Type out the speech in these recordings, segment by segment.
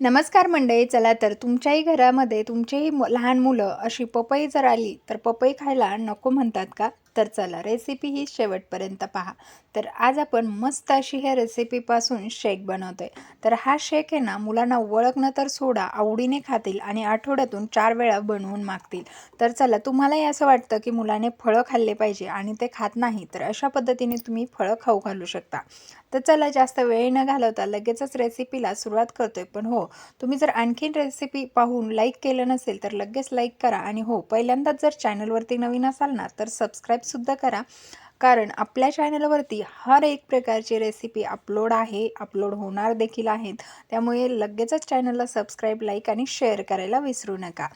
नमस्कार मंडळी चला तर तुमच्याही घरामध्ये तुमचीही मु लहान मुलं अशी पपई जर आली तर पपई खायला नको म्हणतात का? तर चला रेसिपी ही शेवटपर्यंत पहा. तर आज आपण मस्त अशी ह्या रेसिपीपासून शेक बनवतोय. तर हा शेक आहे ना मुलांना ओळखणं तर सोडा आवडीने खातील आणि आठवड्यातून चार वेळा बनवून मागतील. तर चला तुम्हालाही असं वाटतं की मुलाने फळं खाल्ले पाहिजे आणि ते खात नाही तर अशा पद्धतीने तुम्ही फळं खाऊ घालू शकता. तर चला जास्त वेळ न घालवता लगेचच रेसिपीला सुरुवात करतोय. पण हो तुम्ही जर आणखीन रेसिपी पाहून लाईक केलं नसेल तर लगेच लाईक करा. आणि हो पहिल्यांदाच जर चॅनलवरती नवीन असाल ना तर सबस्क्राईब सबस्क्राईबसुद्धा करा. कारण आपल्या चॅनलवरती हर एक प्रकारची रेसिपी अपलोड आहे अपलोड होणार देखील आहेत. त्यामुळे लगेचच चॅनलला सबस्क्राईब लाईक आणि शेअर करायला विसरू नका.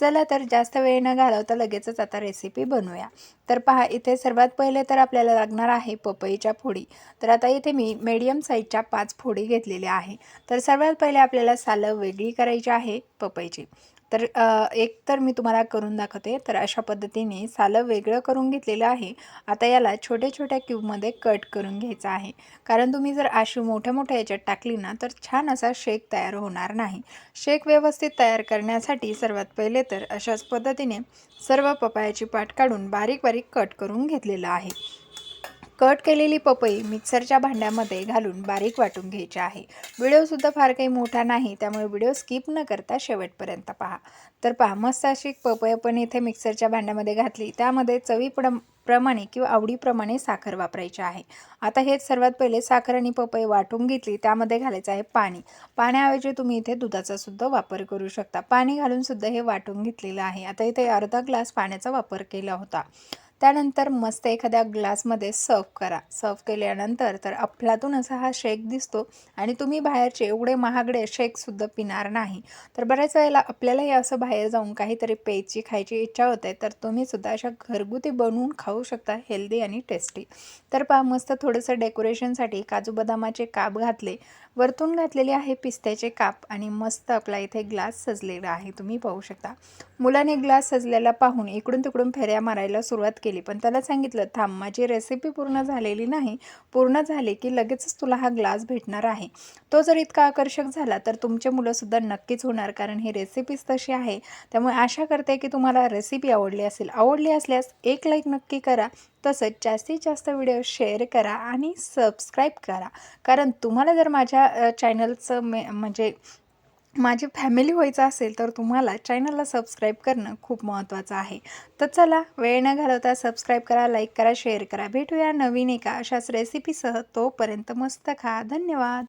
चला तर जास्त वेळ न घालवता लगेचच आता रेसिपी बनवूया. तर पहा इथे सर्वात पहिले तर आपल्याला लागणार आहे पपईच्या फोडी. तर आता इथे मी मीडियम साईजच्या पाच फोडी घेतलेल्या आहे. तर सर्वात पहिले आपल्याला सालं वेगळी करायची आहे पपईची. तर एक तर मी तुम्हाला करून दाखवते. तर अशा पद्धतीने सालं वेगळं करून घेतलेलं आहे. आता याला छोट्या छोट्या क्यूबमध्ये कट करून घ्यायचं आहे. कारण तुम्ही जर अशी मोठ्या मोठ्या याच्यात टाकली ना तर छान असा शेक तयार होणार नाही. शेक व्यवस्थित तयार करण्यासाठी सर्वात पहिले तर अशाच पद्धतीने सर्व पपायाची पाट काढून बारीक बारीक कट करून घेतलेलं आहे. कट केलेली पपई मिक्सरच्या भांड्यामध्ये घालून बारीक वाटून घ्यायची आहे. व्हिडिओसुद्धा फार काही मोठा नाही त्यामुळे व्हिडिओ स्किप न करता शेवटपर्यंत पहा. तर पहा मस्त अशी पपई आपण इथे मिक्सरच्या भांड्यामध्ये घातली. त्यामध्ये चवीपड प्रमाणे किंवा आवडीप्रमाणे साखर वापरायची आहे. आता हेच सर्वात पहिले साखर आणि पपई वाटून घेतली. त्यामध्ये घालायचं आहे पाणी. पाण्याऐवजी तुम्ही इथे दुधाचा सुद्धा वापर करू शकता. पाणी घालून सुद्धा हे वाटून घेतलेलं आहे. आता इथे अर्धा ग्लास पाण्याचा वापर केला होता. त्यानंतर मस्त एखाद्या ग्लासमध्ये सर्व करा. सर्व केल्यानंतर तर अफलातून असा हा शेक दिसतो आणि तुम्ही बाहेरचे एवढे महागडे शेकसुद्धा पिणार नाही. तर बऱ्याच वेळेला आपल्यालाही असं बाहेर जाऊन काहीतरी प्यायची खायची इच्छा होते तर तुम्हीसुद्धा अशा घरगुती बनवून खाऊ शकता हेल्दी आणि टेस्टी. तर पहा मस्त थोडंसं डेकोरेशनसाठी काजू बदामाचे काप घातले. वरतून घातलेले आहे पिस्त्याचे काप आणि मस्त आपला इथे ग्लास सजलेला आहे तुम्ही पाहू शकता. मुलाने ग्लास सजलेला पाहून इकडून तिकडून फेऱ्या मारायला सुरुवात केली. पण त्याला सांगितलं थांब माझी रेसिपी पूर्ण झालेली नाही. पूर्ण झाली की लगेचच तुला हा ग्लास भेटणार आहे. तो जर इतका आकर्षक झाला तर तुमचे मुलंसुद्धा नक्कीच होणार कारण ही रेसिपीच तशी आहे. त्यामुळे आशा करते की तुम्हाला रेसिपी आवडली असेल. आवडली असल्यास एक लाईक नक्की करा तसंच जास्तीत जास्त व्हिडिओ शेअर करा आणि सबस्क्राईब करा. कारण तुम्हाला जर माझ्या चॅनलचं मे म्हणजे माझी फॅमिली व्हायचं असेल तर तुम्हाला चॅनलला सबस्क्राईब करणं खूप महत्त्वाचं आहे. तर चला वेळ न घालवता सबस्क्राईब करा लाईक करा शेअर करा. भेटूया नवीन एका अशाच रेसिपीसह तोपर्यंत मस्त खा. धन्यवाद.